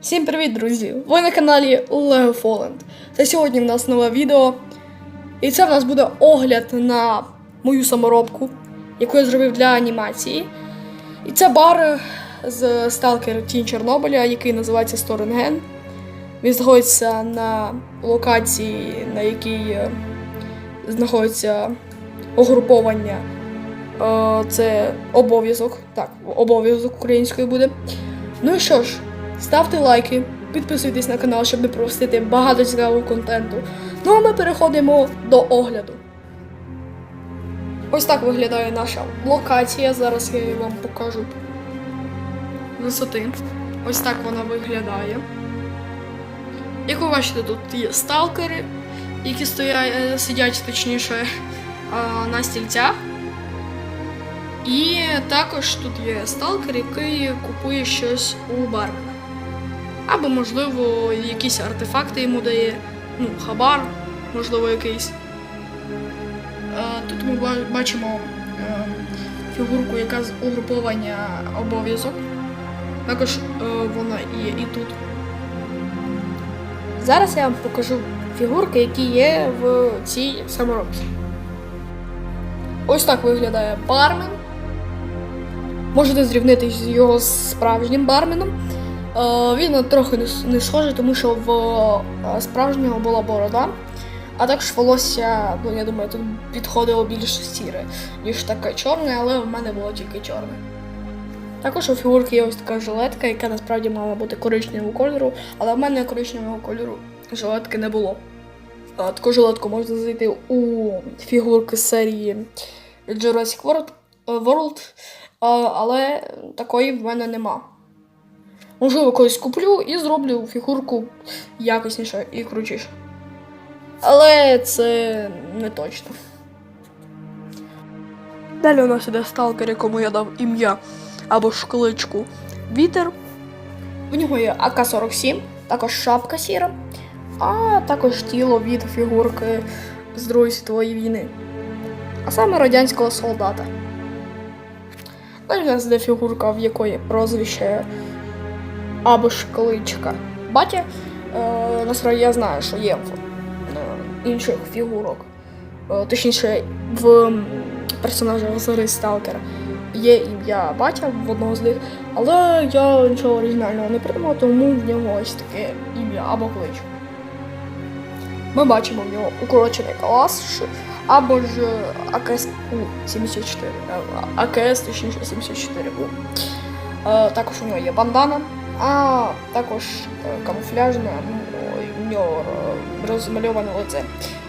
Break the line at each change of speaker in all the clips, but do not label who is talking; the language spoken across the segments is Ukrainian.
Всім привіт, друзі! Ви на каналі Lego Fallen. Та сьогодні в нас нове відео. І це в нас буде огляд на мою саморобку, яку я зробив для анімації. І це бар з Stalker Тінь Чорнобиля, який називається Сторенген. Він знаходиться на локації, на якій е, знаходиться угруповання. Е, Це обов'язок. Так, обов'язок українською буде. Ну і що ж, ставте лайки, підписуйтесь на канал, щоб не пропустити багато цікавого контенту. Ну а ми переходимо до огляду. Ось так виглядає наша локація. Зараз я її вам покажу висоти. Ось так вона виглядає. Як ви бачите, тут є сталкери, які стоять, е, сидять точніше на стільцях. І також тут є сталкер, який купує щось у барах. Або, можливо, якісь артефакти йому дає, ну, хабар, можливо, якийсь. Е, Тут ми бачимо е, фігурку, яка з угруповання обов'язок. Також е, вона є і тут. Зараз я вам покажу фігурки, які є в цій саморобці. Ось так виглядає бармен. Можете зрівнити з його справжнім барменом. Е, Він трохи не схожий, тому що в е, справжнього була борода, а також волосся, ну я думаю, тут підходило більш сіре, ніж таке чорне, але в мене було тільки чорне. Також у фігурки є ось така жилетка, яка насправді мала бути коричневого кольору, але в мене коричневого кольору жилетки не було. Таку жилетку можна знайти у фігурки серії Jurassic World, е, World але такої в мене нема. Можливо, колись куплю і зроблю фігурку якісніше і крутіше. Але це не точно. Далі у нас іде сталкер, якому я дав ім'я або ж кличку Вітер. В нього є АК-47, також шапка сіра, а також тіло від фігурки з Другої світової війни. А саме радянського солдата. Далі у нас іде фігурка, в якої прозвище або ж кличка батя. Е, насправді я знаю, що є в е, інших фігурок. Е, точніше, в м, персонажа з Сталкера є ім'я батя в одного з них, але я нічого оригінального не придумав, тому в нього ось таке ім'я або кличка. Ми бачимо в нього укорочений калаш або ж АКС У-74. е, АКС, точніше 74 У. Е, Також у нього є бандана, а також е, камуфляжне, у нього е, розмальоване лице.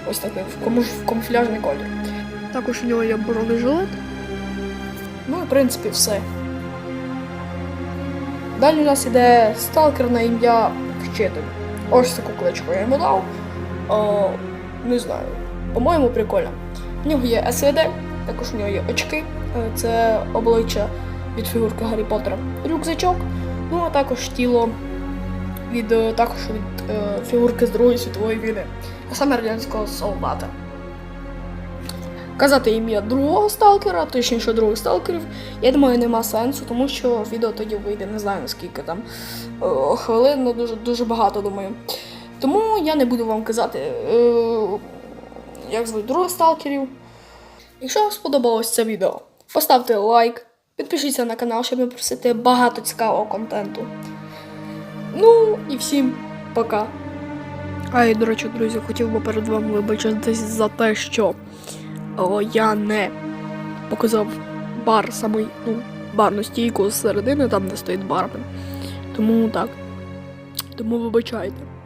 Ось таке в камуф- в камуфляжний колір. Також у нього є бронежилет. Ну і в принципі все. Далі у нас іде сталкер на ім'я Вчитель. Ось таку кличку я йому дав. О, не знаю. По-моєму, прикольно. У нього є СВД, також у нього є очки. Е, Це обличчя від фігурки Гаррі Поттера. Рюкзачок, ну а також тіло від е, також від е, фігурки з Другої світової війни, а саме радянського солдата. Казати ім'я другого сталкера, точніше других сталкерів, я думаю, нема сенсу, тому що відео тоді вийде, не знаю наскільки там е, хвилин, ну дуже, дуже багато, думаю. Тому я не буду вам казати, е, як звуть других сталкерів. Якщо вам сподобалось це відео, поставте лайк, підпишіться на канал, щоб не просити багато цікавого контенту. Ну і всім пока. А і, до речі, друзі, хотів би перед вами вибачитись за те, що о, я не показав бар самий, ну, барну стійку з середини, там де стоїть бармен. Тому так. Тому вибачайте.